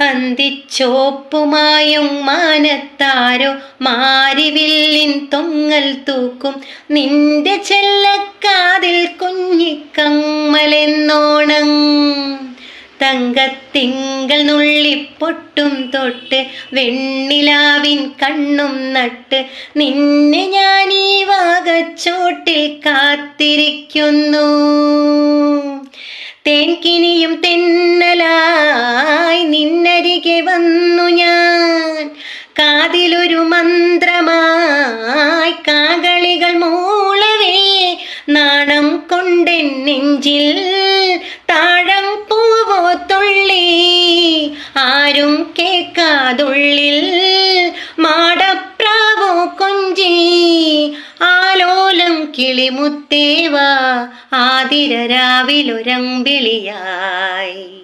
അന്തിച്ചോപ്പുമായും മാനത്താരോ മാരിവില്ലിൻ തൊങ്ങൽ തൂക്കും. നിന്റെ ചെല്ലക്കാതിൽ കുഞ്ഞിക്കമ്മലെന്നോണം. തങ്കത്തിങ്കൾ നുള്ളിപ്പൊട്ടും തൊട്ട് വെണ്ണിലാവിൻ കണ്ണും നട്ട് നിന്നെ ഞാൻ ഈ വാകച്ചോട്ടിൽ കാത്തിരിക്കുന്നു. തേൻകിനിയും നിന്നരികെ വന്നു ഞാൻ. കാതിലൊരു മന്ത്രമായി കാകളികൾ മൂളവേ. നാണം കൊണ്ടെൻ നെഞ്ചിൽ താഴം പൂവോ തുള്ളി. ആരും കേൾക്കാതുള്ളിൽ മാടപ്രാവോ കൊഞ്ചി. ആലോലം കിളിമുത്തേവ ആതിര രാവിലൊരമ്പിളിയായി